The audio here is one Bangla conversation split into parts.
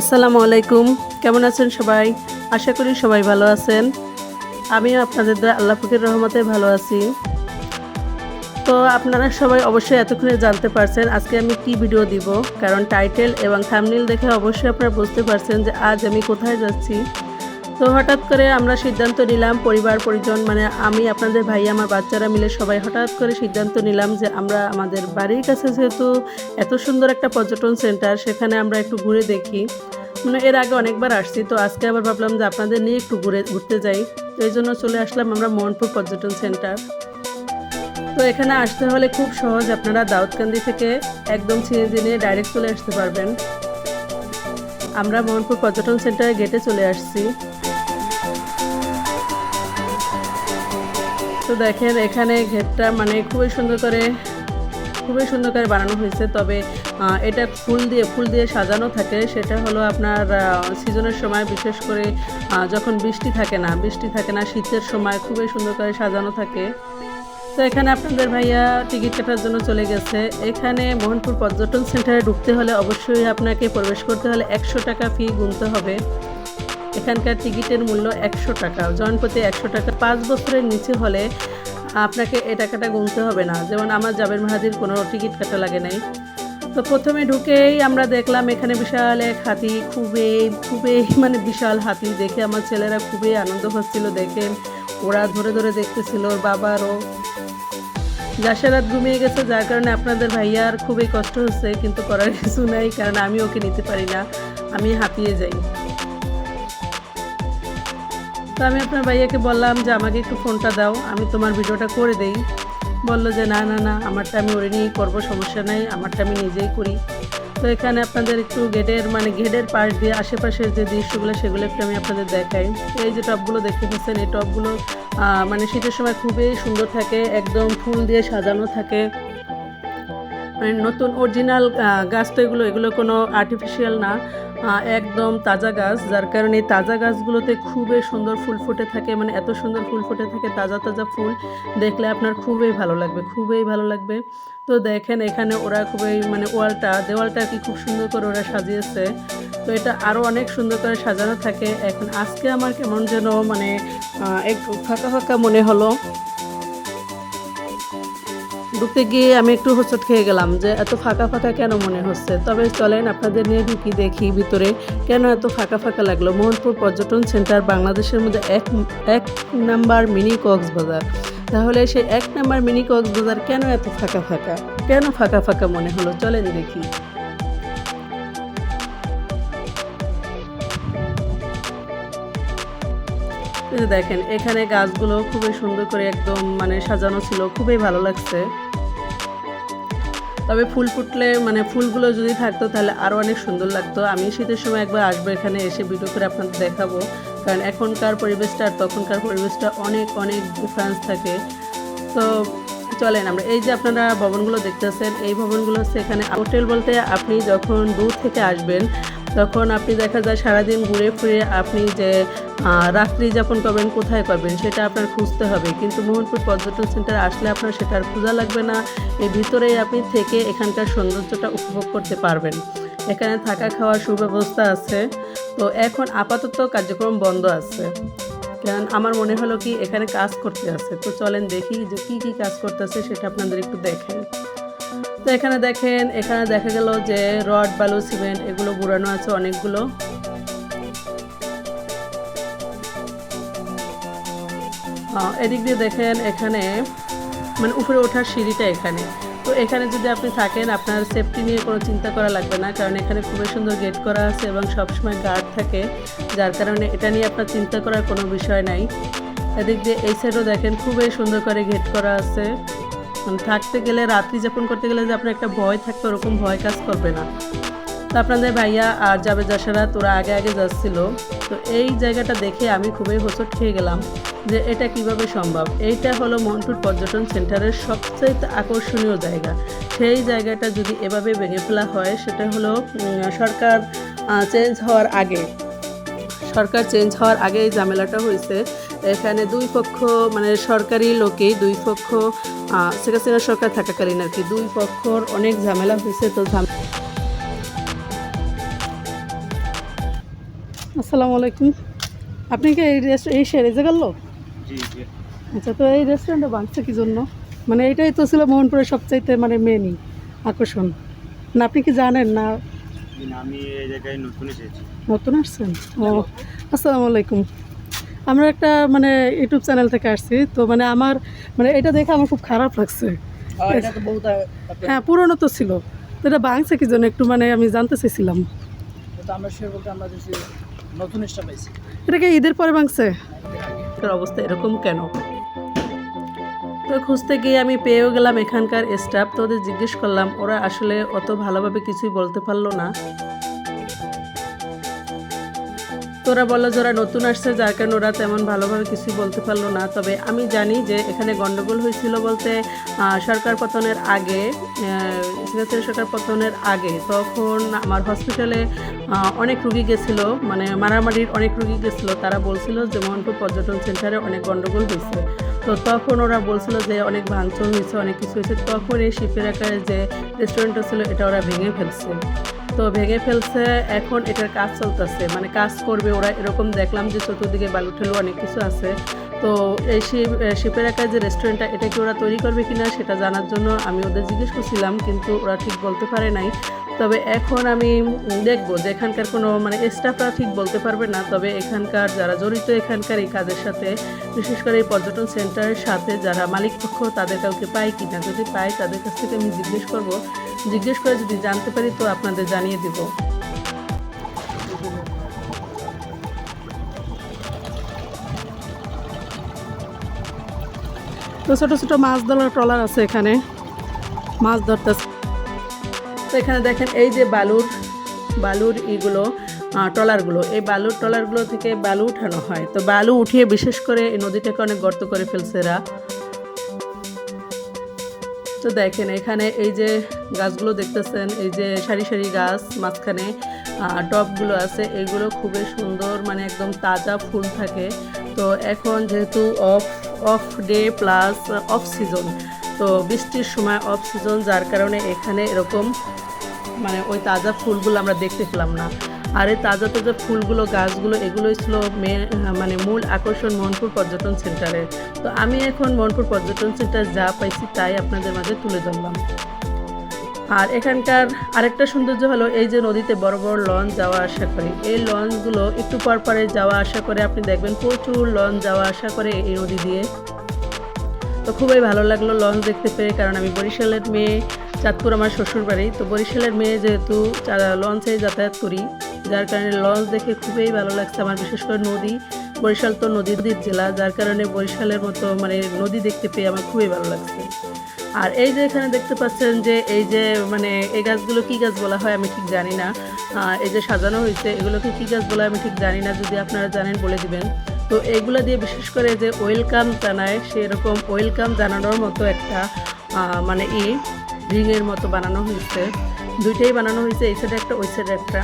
আসসালামু আলাইকুম। কেমন আছেন সবাই? আশা করি সবাই ভালো আছেন। আমিও আপনাদের দ্বারা আল্লাহ ফকির রহমতে ভালো আছি। তো আপনারা সবাই অবশ্যই এতক্ষণে জানতে পারছেন আজকে আমি কি ভিডিও দিব, কারণ টাইটেল এবং থামনিল দেখে অবশ্যই আপনারা বুঝতে পারছেন যে আজ আমি কোথায় যাচ্ছি। তো হঠাৎ করে আমরা সিদ্ধান্ত নিলাম, পরিবার, পরিজন মানে আমি, আপনাদের ভাই, আমার বাচ্চারা মিলে সবাই হঠাৎ করে সিদ্ধান্ত নিলাম যে আমরা আমাদের বাড়ির কাছে যেহেতু এত সুন্দর একটা পর্যটন সেন্টার, সেখানে আমরা একটু ঘুরে দেখি। মানে এর আগে অনেকবার আসছি, তো আজকে আবার ভাবলাম যে আপনাদের নিয়ে একটু ঘুরে, ঘুরতে যাই। তো এই জন্য চলে আসলাম আমরা মোহনপুর পর্যটন সেন্টার। তো এখানে আসতে হলে খুব সহজ, আপনারা দাউদকান্দি থেকে একদম ছিঁড়ে নিয়ে ডাইরেক্ট চলে আসতে পারবেন। আমরা মোহনপুর পর্যটন সেন্টারে গেটে চলে আসছি। তো দেখেন এখানে ঘেরটা মানে খুবই সুন্দর করে, খুবই সুন্দর করে বানানো হয়েছে। তবে এটা ফুল দিয়ে ফুল দিয়ে সাজানো থাকে। সেটা হলো আপনার সিজনের সময় বিশেষ করে যখন বৃষ্টি থাকে না, বৃষ্টি থাকে না, শীতের সময় খুবই সুন্দর করে সাজানো থাকে। তো এখানে আপনাদের ভাইয়া টিকিট কাটার জন্য চলে গেছে। এখানে মোহনপুর পর্যটন সেন্টারে ঢুকতে হলে অবশ্যই আপনাকে প্রবেশ করতে হলে একশো টাকা ফি গুনতে হবে। এখানকার টিকিটের মূল্য একশো টাকা। জনপ্রতি একশো টাকা। পাঁচ বছরের নিচে হলে আপনাকে এ টাকাটা গুনতে হবে না। যেমন আমার জাবের মাহাদির কোনো টিকিট কাটা লাগে নাই। তো প্রথমে ঢুকেই আমরা দেখলাম এখানে বিশাল এক হাতি, খুবই খুবই মানে বিশাল হাতি দেখে আমার ছেলেরা খুবই আনন্দ হচ্ছিল দেখে। ওরা ধরে ধরে দেখতেছিল ওর বাবারও জাসেরাত ঘুমিয়ে গেছে, যার কারণে আপনাদের ভাইয়ার খুবই কষ্ট হচ্ছে, কিন্তু করার কিছু নাই, কারণ আমি ওকে নিতে পারি না। আমি হাঁপিয়ে যাই। তো আমি আপনার ভাইয়াকে বললাম যে আমাকে একটু ফোনটা দাও, আমি তোমার ভিডিওটা করে দেই। বলল যে না না না, আমারটা আমি ওরে নিয়েই করব, সমস্যা নাই, আমারটা আমি নিজেই করি। তো এখানে আপনাদের একটু গেটের মানে গেটের পাশ দিয়ে আশেপাশের যে দৃশ্যগুলো, সেগুলো একটু আমি আপনাদের দেখাই। এই যে টপগুলো দেখতে পাচ্ছেন, এই টপগুলো মানে শীতের সময় খুবই সুন্দর থাকে, একদম ফুল দিয়ে সাজানো থাকে। মানে নতুন অরিজিনাল গাছ তো এগুলো এগুলো কোনো আর্টিফিশিয়াল না একদম তাজা গাছ, যার কারণে তাজা গাছগুলোতে খুবই সুন্দর ফুল ফুটে থাকে মানে এত সুন্দর ফুল ফুটে থাকে, তাজা তাজা ফুল দেখলে আপনার খুবই ভালো লাগবে, খুবই ভালো লাগবে। তো দেখেন এখানে ওরা খুবই মানে ওয়ালটা, দেওয়ালটা কি খুব সুন্দর করে ওরা সাজিয়েছে। তো এটা আরও অনেক সুন্দর করে সাজানো থাকে। এখন আজকে আমার কেমন যেন মানে একটু ফাঁকা ফাঁকা মনে হলো। ঢুকতে গিয়ে আমি একটু হোঁচট খেয়ে গেলাম যে এত ফাঁকা ফাঁকা কেন মনে হচ্ছে? তবে চলেন আপনাদের নিয়ে ঢুকি, দেখি ভিতরে কেন এত ফাঁকা ফাঁকা লাগল। মোহনপুর পর্যটন সেন্টার বাংলাদেশের মধ্যে এক এক নাম্বার মিনি কক্সবাজার। তাহলে সেই এক নাম্বার মিনি কক্সবাজার কেন এত ফাঁকা ফাঁকা? কেন ফাঁকা ফাঁকা মনে হলো? চলেন দেখি। এই যে দেখেন, এখানে গাছগুলো খুবই সুন্দর করে একদম মানে সাজানো ছিল, খুবই ভালো লাগছে। তবে ফুল ফুটলে মানে ফুলগুলো যদি থাকতো তাহলে আরও অনেক সুন্দর লাগতো। আমি শীতের সময় একবার আসব এখানে, এসে ভিডিও করে আপনাদের দেখাবো। কারণ এখনকার পরিবেশটা আর তখনকার পরিবেশটা অনেক অনেক ডিফারেন্স থাকে। তো চলেন আমরা, এই যে আপনারা ভবনগুলো দেখতেছেন, এই ভবনগুলো হচ্ছে এখানে হোটেল বলতে আপনি যখন দূর থেকে আসবেন, তখন আপনি দেখা যায় সারাদিন ঘুরে ফিরে আপনি যে রাত্রি যাপন করবেন, কোথায় করবেন, সেটা আপনার খুঁজতে হবে। কিন্তু মোহনপুর পর্যটন সেন্টার আসলে আপনার সেটা আর খোঁজা লাগবে না। এর ভিতরেই আপনি থেকে এখানকার সৌন্দর্যটা উপভোগ করতে পারবেন। এখানে থাকা খাওয়ার সুব্যবস্থা আছে। তো এখন আপাতত কার্যক্রম বন্ধ আছে। কারণ আমার মনে হলো কি, এখানে কাজ করতে আছে। তো চলেন দেখি যে কি কি কাজ করতেছে, সেটা আপনাদের একটু দেখেন। তো এখানে দেখেন, এখানে দেখা গেল যে রড, বালু, সিমেন্ট, এগুলো গুড়ানো আছে অনেকগুলো। এদিক দিয়ে দেখেন এখানে মানে উপরে ওঠার সিঁড়িটা এখানে। তো এখানে যদি আপনি থাকেন, আপনার সেফটি নিয়ে কোনো চিন্তা করা লাগবে না, কারণ এখানে খুবই সুন্দর গেট করা আছে এবং সবসময় গার্ড থাকে, যার কারণে এটা নিয়ে আপনার চিন্তা করার কোনো বিষয় নাই। এদিক দিয়ে এই সাইডও দেখেন, খুবই সুন্দর করে গেট করা আছে। মানে থাকতে গেলে, রাত্রি যাপন করতে গেলে যে আপনার একটা ভয় থাকবে ওরকম ভয় কাজ করবে না। তো আপনাদের ভাইয়া আর যাবে যাসারা তোরা আগে আগে যাচ্ছিল। তো এই জায়গাটা দেখে আমি খুবই হোঁচট খেয়ে গেলাম। যে এটা কীভাবে সম্ভব? এইটা হলো মন্টুর পর্যটন সেন্টারের সবচেয়ে আকর্ষণীয় জায়গা। সেই জায়গাটা যদি এভাবে ভেঙে ফেলা হয়, সেটা হলো সরকার চেঞ্জ হওয়ার আগে, সরকার চেঞ্জ হওয়ার আগে এই ঝামেলাটা হয়েছে। এখানে দুই পক্ষ মানে সরকারি লোকেই দুই পক্ষ শেখ হাসিনা সরকার থাকাকালীন আর কি, দুই পক্ষর অনেক ঝামেলা হয়েছে। তো আসসালামু আলাইকুম। আপনি কি এই রেস্ট এই সেরে লোক জি জি আচ্ছা তো এই রেস্টুরেন্টটা বাঁধছে কি জন্য? মানে এটাই তো ছিল মোহনপুরের সবচাইতে মানে মেনই আকর্ষণ। না আপনি কি জানেন না? আমি এই জায়গায় নতুন এসেছি। নতুন আসছেন? ও আসসালামু আলাইকুম। আমরা একটা মানে ইউটিউব চ্যানেল থেকে আসছি তো মানে আমার মানে এটা দেখে আমার খুব খারাপ লাগছে। হ্যাঁ পুরনো তো ছিল। তো এটা বাংছে কি জন্য? একটু মানে আমি জানতে আমরা নতুন এটা কি ঈদের পরে বাংছে এর অবস্থা এরকম কেন? তো খুঁজতে গিয়ে আমি পেয়েও গেলাম এখানকার স্টাফ তো ওদের জিজ্ঞেস করলাম, ওরা আসলে অত ভালোভাবে কিছুই বলতে পারল না। তোরা বলল যারা নতুন আসছে, যার কারণে ওরা তেমন ভালোভাবে কিছু বলতে পারল না। তবে আমি জানি যে এখানে গন্ডগোল হয়েছিল বলতে সরকার পতনের আগে সরকার পতনের আগে তখন আমার হসপিটালে অনেক রুগী গেছিল মানে মারামারির অনেক রুগী গেছিল। তারা বলছিল যে মোহনপুর পর্যটন সেন্টারে অনেক গন্ডগোল হয়েছে। তো তখন ওরা বলছিল যে অনেক ভাঙচুর হয়েছে, অনেক কিছু হয়েছে। তখন এই শিপের আকারে যে রেস্টুরেন্টটা ছিল, এটা ওরা ভেঙে ফেলছে। তো ভেঙে ফেলছে, এখন এটার কাজ চলতেছে। মানে কাজ করবে ওরা, এরকম দেখলাম যে চতুর্দিকে বালু ঠেলু অনেক কিছু আছে। তো এই শিপ শিপের একার যে রেস্টুরেন্টটা এটা কি ওরা তৈরি করবে কি না সেটা জানার জন্য আমি ওদের জিজ্ঞেস করছিলাম, কিন্তু ওরা ঠিক বলতে পারে নাই। তবে এখন আমি দেখব যে এখানকার কোনো মানে স্টাফরা ঠিক বলতে পারবে না। তবে এখানকার যারা জড়িত এখানকার এই কাজের সাথে, বিশেষ করে এই পর্যটন সেন্টারের সাথে যারা মালিক পক্ষ তাদের কাউকে পাই কিনা? যদি পাই তাদের কাছ থেকে আমি জিজ্ঞেস করব। জিজ্ঞেস করে যদি জানতে পারি তো আপনাদের জানিয়ে দেব। তো ছোটো ছোটো মাছ ধরার ট্রলার আছে এখানে। মাছ ধরতেছে। তো এখানে দেখেন এই যে বালুর বালুর ইগুলো ট্রলারগুলো। এই বালুর ট্রলারগুলো থেকে বালু উঠানো হয়। তো বালু উঠিয়ে বিশেষ করে এই নদীটাকে অনেক গর্ত করে ফেলছে এরা। তো দেখেন এখানে এই যে গাছগুলো দেখতেছেন এই যে সারি সারি গাছ মাঝখানে আহ, টবগুলো আছে এগুলো খুবই সুন্দর মানে একদম তাজা ফুল থাকে। তো এখন যেহেতু off off day plus off season তো বৃষ্টির সময় অফ সিজন যার কারণে এখানে এরকম মানে ওই তাজা ফুলগুলো আমরা দেখতে পেলাম না। আর এই তাজা তাজা ফুলগুলো, গাছগুলো, এগুলোই ছিল মেন মানে মূল আকর্ষণ মনপুর পর্যটন সেন্টারের। তো আমি এখন মনপুর পর্যটন সেন্টার যা পাইছি তাই আপনাদের মাঝে তুলে ধরলাম। আর এখানকার আরেকটা সৌন্দর্য হলো এই যে নদীতে বড় বড় লঞ্চ যাওয়া আসা করে। এই লঞ্চগুলো একটু পর পরে যাওয়া আসা করে আপনি দেখবেন প্রচুর লঞ্চ যাওয়া আসা করে এই নদী দিয়ে। তো খুবই ভালো লাগল লঞ্চ দেখতে পেয়ে কারণ আমি বরিশালের মেয়ে, চাঁদপুর আমার শ্বশুর বাড়ি তো বরিশালের মেয়ে যেহেতু লঞ্চে যাতায়াত করি। যার কারণে লঞ্চ দেখে খুবই ভালো লাগছে আমার, বিশেষ করে নদী, বরিশাল তো নদীর জেলা, যার কারণে বরিশালের মতো মানে নদী দেখতে পেয়ে আমার খুবই ভালো লাগছে। আর এই যে এখানে দেখতে পাচ্ছেন যে, এই যে মানে এই গাছগুলো কি গাছ বলা হয় আমি ঠিক জানি না। এই যে সাজানো হয়েছে, এগুলোকে কি গাছ বলা আমি ঠিক জানি না, যদি আপনারা জানেন বলে দিবেন। তো এইগুলো দিয়ে বিশেষ করে যে ওয়েলকাম জানায়, সেরকম ওয়েলকাম জানানোর মতো একটা মানে ই, রিংয়ের মতো বানানো হয়েছে। দুইটাই বানানো হয়েছে, এই সাইডে একটা, ওই সাইডে একটা।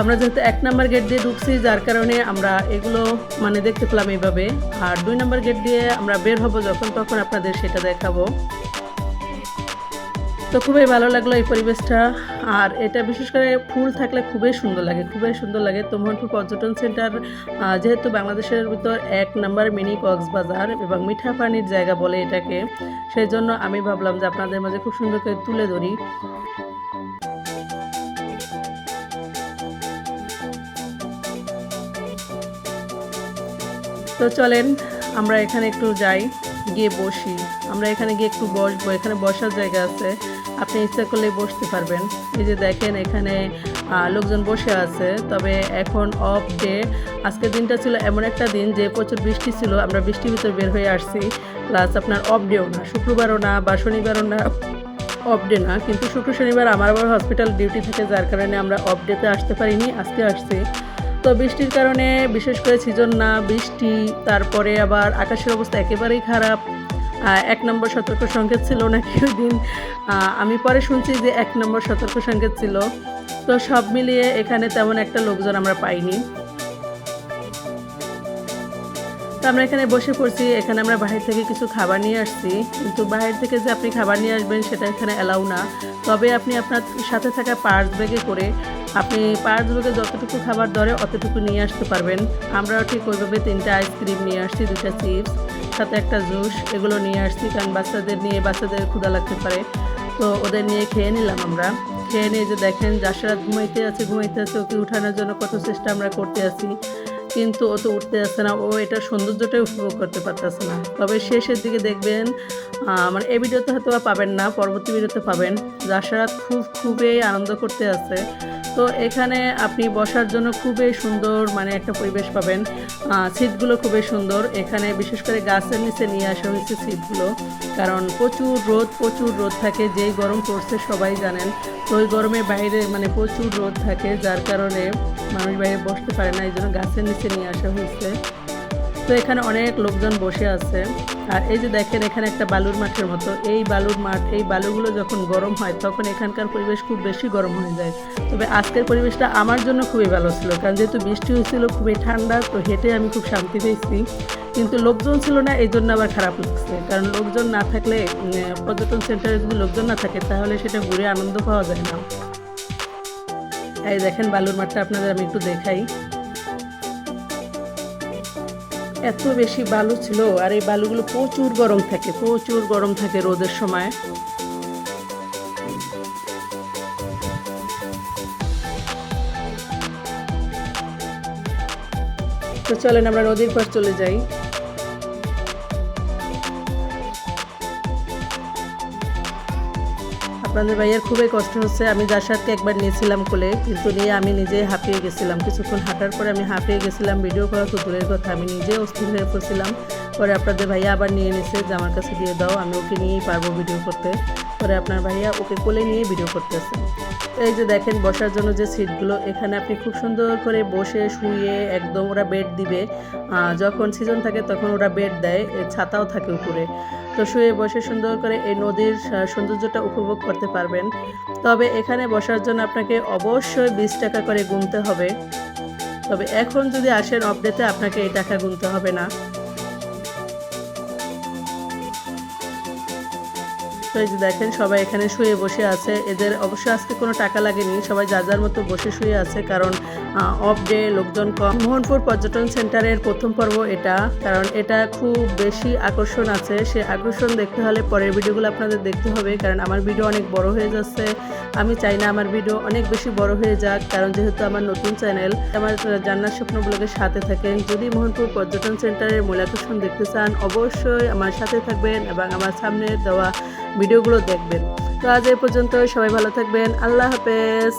আমরা যেহেতু এক নাম্বার গেট দিয়ে ঢুকছি, যার কারণে আমরা এগুলো মানে দেখতে পেলাম এইভাবে। আর দুই নাম্বার গেট দিয়ে আমরা বের হব যখন, তখন আপনাদের সেটা দেখাবো। তো খুবই ভালো লাগল এই পরিবেশটা। আর এটা বিশেষ করে ফুল থাকলে খুবই সুন্দর লাগে, খুবই সুন্দর লাগে। তো মোহনপুর পর্যটন সেন্টার যেহেতু বাংলাদেশের ভিতর এক নাম্বার মিনি কক্সবাজার এবং মিঠা পানির জায়গা বলে এটাকে সেই জন্য আমি ভাবলাম যে আপনাদের মাঝে খুব সুন্দর করে তুলে ধরি। তো চলেন, আমরা এখানে একটু যাই, গিয়ে বসি। আমরা এখানে গিয়ে একটু বসবো, এখানে বসার জায়গা আছে। আপনি ইচ্ছা করলে বসতে পারবেন। এই যে দেখেন, এখানে লোকজন বসে আছে। তবে এখন অফ ডে আজকের দিনটা ছিল এমন একটা দিন যে প্রচুর বৃষ্টি ছিল, আমরা বৃষ্টির ভিতরে বের হয়ে আসছি। প্লাস আপনার অফ ডেও না। শুক্রবারও না বা শনিবারও না অফ ডে না। কিন্তু শুক্র, শনিবার আমার আবার হসপিটাল ডিউটি থাকে, যার কারণে আমরা অফ ডেতে আসতে পারিনি, আজকে আসছি। তো বৃষ্টির কারণে, বিশেষ করে সিজন না বৃষ্টি, তারপরে আবার আকাশের অবস্থা একেবারেই খারাপ। এক নম্বর সতর্ক সংকেত ছিল নাকি ওই দিন? আমি পরে শুনছি যে এক নম্বর সতর্ক সংকেত ছিল। তো সব মিলিয়ে এখানে তেমন একটা লোকজন আমরা পাইনি। তো আমরা এখানে বসে পড়ছি, এখানে আমরা বাহির থেকে কিছু খাবার নিয়ে আসছি। কিন্তু বাহির থেকে যে আপনি খাবার নিয়ে আসবেন, সেটা এখানে অ্যালাউ না। তবে আপনি আপনার সাথে থাকা পার্স ব্যাগে করে আপনি পার দুর্গে যতটুকু খাবার ধরে অতটুকু নিয়ে আসতে পারবেন। আমরাও ঠিক ওইভাবে তিনটা আইসক্রিম নিয়ে আসছি দুটা চিপস, সাথে একটা জুস, এগুলো নিয়ে আসছি কারণ বাচ্চাদের নিয়ে বাচ্চাদের ক্ষুদা লাগতে পারে। তো ওদের নিয়ে খেয়ে নিলাম আমরা। খেয়ে নিয়ে যে দেখেন, যার সারা ঘুমাইতে আছে ঘুমাইতে আছে, ওকে উঠানোর জন্য কত চেষ্টা আমরা করতে আছি। কিন্তু ও তো উঠতে আসছে না। ও এটা সৌন্দর্যটাই উপভোগ করতে পারতেছে না। তবে শেষের দিকে দেখবেন মানে এই ভিডিওতে হয়তো পাবেন না, পরবর্তী ভিডিওতে পাবেন। যাসারাত খুব, খুবই আনন্দ করতে আছে তো এখানে আপনি বসার জন্য খুবই সুন্দর মানে একটা পরিবেশ পাবেন। সিটগুলো খুবই সুন্দর। এখানে বিশেষ করে গাছের নিচে নিয়ে আসা হয়েছে সিটগুলো। কারণ প্রচুর রোদ প্রচুর রোদ থাকে। যেই গরম পড়ছে সবাই জানেন। তো ওই গরমে বাইরে মানে প্রচুর রোদ থাকে, যার কারণে মানুষ বাইরে বসতে পারে না এই জন্য গাছের নিচে নিয়ে আসা হয়েছে। তো এখানে অনেক লোকজন বসে আছে। আর এই যে দেখেন, এখানে একটা বালুর মাঠের মতো। এই বালুর মাঠ, এই বালুগুলো যখন গরম হয়, তখন এখানকার পরিবেশ খুব বেশি গরম হয়ে যায়। তবে আজকের পরিবেশটা আমার জন্য খুবই ভালো ছিল, কারণ যেহেতু বৃষ্টি হয়েছিল, খুবই ঠান্ডা, তো হেঁটে আমি খুব শান্তি পেয়েছি। কিন্তু লোকজন ছিল না এই জন্য আবার খারাপ লাগছে। কারণ লোকজন না থাকলে পর্যটন সেন্টারে যদি লোকজন না থাকে, তাহলে সেটা ঘুরে আনন্দ পাওয়া যায় না। এই দেখেন বালুর মাঠটা আপনাদের আমি একটু দেখাই। এত বেশি বালু ছিল, আর এই বালুগুলো প্রচুর গরম থাকে, প্রচুর গরম থাকে রোদের সময়। তো চলেন আমরা নদীর পার চলে যাই। আপনাদের ভাইয়ের খুবই কষ্ট হচ্ছে, আমি যার সাথে একবার নিয়েছিলাম কোলে, কিন্তু নিয়ে আমি নিজে হাঁপিয়ে গেছিলাম। কিছুক্ষণ হাঁটার পরে আমি হাঁপিয়ে গেছিলাম ভিডিও করা তো দূরের কথা, আমি নিজে অস্থির হয়ে পড়ছিলাম। পরে আপনাদের ভাইয়া আবার নিয়ে নিছে যে আমার কাছে দিয়ে দাও, আমি ওকে নিয়েই পারব ভিডিও করতে। পরে আপনার ভাইয়া ওকে কোলে নিয়ে ভিডিও করতেছে এই যে দেখেন, বসার জন্য যে সিটগুলো এখানে আপনি খুব সুন্দর করে বসে শুয়ে একদম ওরা বেড দিবে। যখন সিজন থাকে তখন ওরা বেড দেয় ছাতাও থাকে উপরে। তো শুয়ে বসে সুন্দর করে এই নদীর সৌন্দর্যটা উপভোগ করতে পারবেন। তবে এখানে বসার জন্য আপনাকে অবশ্যই বিশ টাকা করে গুনতে হবে। তবে এখন যদি আসেন অপডেটে আপনাকে এই টাকা গুনতে হবে না। এই যে দেখেন, সবাই এখানে শুয়ে বসে আছে। এদের অবশ্য আজকে কোনো টাকা লাগেনি, সবাই যার যার মতো বসে শুয়ে আছে, কারণ অফ ডে লোকজন কম। মোহনপুর পর্যটন সেন্টারের প্রথম পর্ব এটা, কারণ এটা খুব বেশি আকর্ষণ আছে। সে আকর্ষণ দেখতে হলে পরের ভিডিওগুলো আপনাদের দেখতে হবে, কারণ আমার ভিডিও অনেক বড় হয়ে যাচ্ছে। আমি চাই না আমার ভিডিও অনেক বেশি বড় হয়ে যাক, কারণ যেহেতু আমার নতুন চ্যানেল, আমার জান্নার স্বপ্ন ব্লগের সাথে থাকেন। যদি মোহনপুর পর্যটন সেন্টারের মূল আকর্ষণ দেখতে চান, অবশ্যই আমার সাথে থাকবেন এবং আমার সামনে দেওয়া ভিডিওগুলো দেখবেন। তো আজ এই পর্যন্ত সবাই ভালো থাকবেন। আল্লাহ হাফেজ।